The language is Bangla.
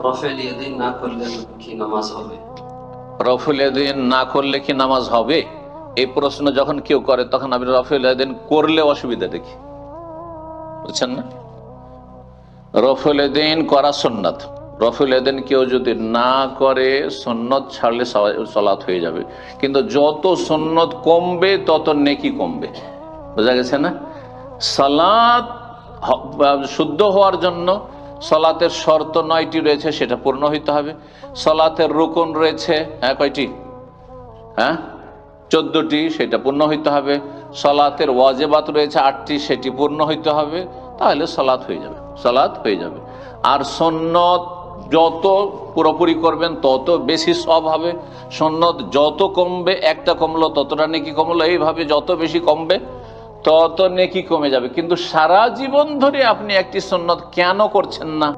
রফেল না করলে কি নামাজ হবে? এই প্রশ্ন যখন কেউ করে, তখন এদিন করলে অসুবিধা দেখি। বুঝছেন না? করা রফুল এদিন কেউ যদি না করে সন্ন্যত ছাড়লে সলাৎ হয়ে যাবে। কিন্তু যত সন্ন্যত কমবে, তত নেকি কমবে। বোঝা গেছে না? সালাত শুদ্ধ হওয়ার জন্য সলাতের শর্ত নয়টি রয়েছে, সেটা পূর্ণ হইতে হবে। সলাতের রুকন রয়েছে হ্যাঁ কয়টি? হ্যাঁ? চোদ্দটি, সেটা পূর্ণ হইতে হবে। সলাতের ওয়াজেবাত রয়েছে, আটটি, সেটি পূর্ণ হইতে হবে। তাহলে সলাৎ হয়ে যাবে সলাৎ হয়ে যাবে। আর সন্ন্যত যত পুরোপুরি করবেন, তত বেশি সব হবে। সন্ন্যত যত কমবে, একটা কমলো, ততটা নাকি কমলো, এইভাবে যত বেশি কমবে তত নেকি কমে যাবে। কিন্তু সারা জীবন ধরে আপনি একটি সন্ন্যত কেন করছেন না?